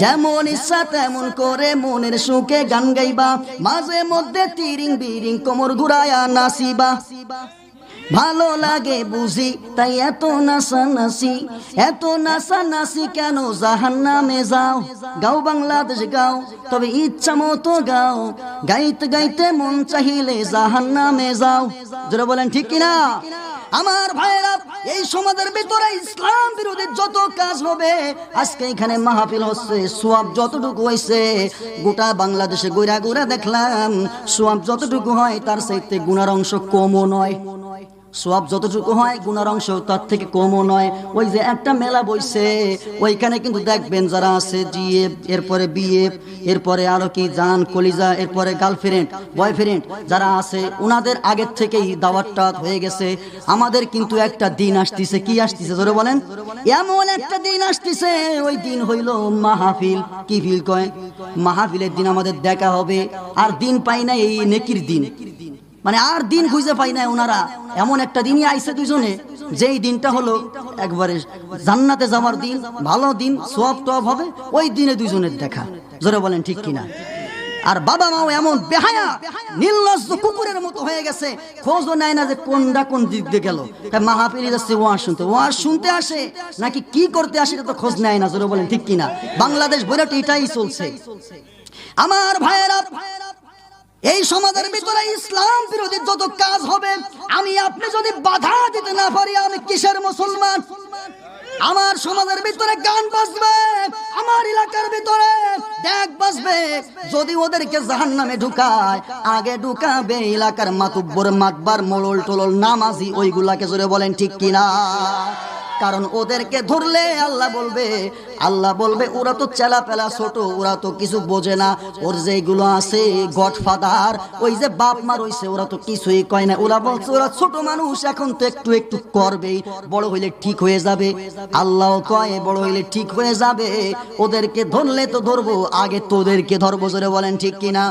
যেমন ইচ্ছা তেমন করে মনের সুখে গান গাইবা। মাঝে মধ্যে তিরিং বিরিং কোমর ঘুরায়া নাচিবা। ভালো লাগে বুঝি, তাই এত নাসা নাসি এত নাসা নাসি কেন? জাহান নামে যাও, গাও বাংলাদেশ গাও, তবে ইচ্ছা মতো গাও। গাইতে গাইতে মন চাহিলে জাহান নামে যাও। যারা বলেন, ঠিক কিনা? আমার ভাইরা এই সমাজের ভিতরে ইসলাম বিরোধী যত কাজ হবে, আজকে এখানে মাহফিল হচ্ছে, সোয়াব যতটুকু হয়েছে, গোটা বাংলাদেশে গোড়া গোড়া দেখলাম, সোয়াব যতটুকু হয়, তার সাইতে গুণার অংশ কমও নয়। সব যতটুকু হয় গুণার অংশ তার থেকে কমও নয়। ওই যে একটা মেলা বইছে, ওইখানে কিন্তু দেখবেন যারা আছে জিএ এরপরে বিয়ে এরপরে আরও কি, জান, কলিজা, এরপরে গার্লফ্রেন্ড, বয়ফ্রেন্ড যারা আছে ওনাদের আগের থেকেই দাওয়াতটা হয়ে গেছে। আমাদের কিন্তু একটা দিন আসতেছে, কি আসতেছে ধরে বলেন? এমন একটা দিন আসতেছে, ওই দিন হইল মাহফিল। কি ফিল কয়? মাহফিলের দিন আমাদের দেখা হবে, আর দিন পাই না এই নেকির দিন। মানে আর দিন খুঁজে পাই না ওনারা এমন একটা দিনই আইছে দুজনে যেই দিনটা হলো একবারে জান্নাতে যাওয়ার দিন, ভালো দিন সব টপ হবে, ওই দিনে দুজনের দেখা। জোরে বলেন ঠিক কিনা? আর বাবা মাও এমন বেহায়া, নির্লজ্জ কুকুরের মতো হয়ে গেছে, খোঁজও নেয় না যে কোনটা কোন দিক দিয়ে গেল। মাহাপিলি যাচ্ছে ওয়াজ শুনতে ওয়াজ শুনতে আসে, নাকি কি করতে আসে এটা তো খোঁজ নেয় না, জোরে বলেন ঠিক কিনা? বাংলাদেশ বইরাট এটাই চলছে। আমার ভাইয়েরা, এই সমাজের ভিতরে ইসলাম বিরোধী যত কাজ হবে আমি আপনি যদি বাধা দিতে না পারি আমি কিসের মুসলমান, আমার সমাজের ভিতরে গান বাজবে, আমার এলাকার ভিতরে দেখ বাজবে। যদি ওদেরকে জাহান নামে ঢুকায়, আগে ঢুকাবে এলাকার মাতুব্বর, মাতবার, মোড়ল, টোলল, নামাজি, ওইগুলাকে জোরে বলেন ঠিক কিনা? কারণ ওদেরকে ধরলে আল্লাহ বলবে আল্লাহ বলবে, ওরা তো চেলা পেলা ছোট, ওরা তো কিছু বোঝে না। ওর যেগুলো আছে, গডফাদার, ওই যে বাপ মা রইছে, ওরা তো কিছুই কয় না। ওরা বলছে, ওরা ছোট মানুষ, এখন তো একটু একটু করবেই, বড় হইলে ঠিক হয়ে যাবে। আল্লাহ কয়, বড় হইলে ঠিক হয়ে যাবে। ওদেরকে ধরলে তো ধরবো, আগে তোদেরকে ধরবো। জোরে বলেন ঠিক কিনা?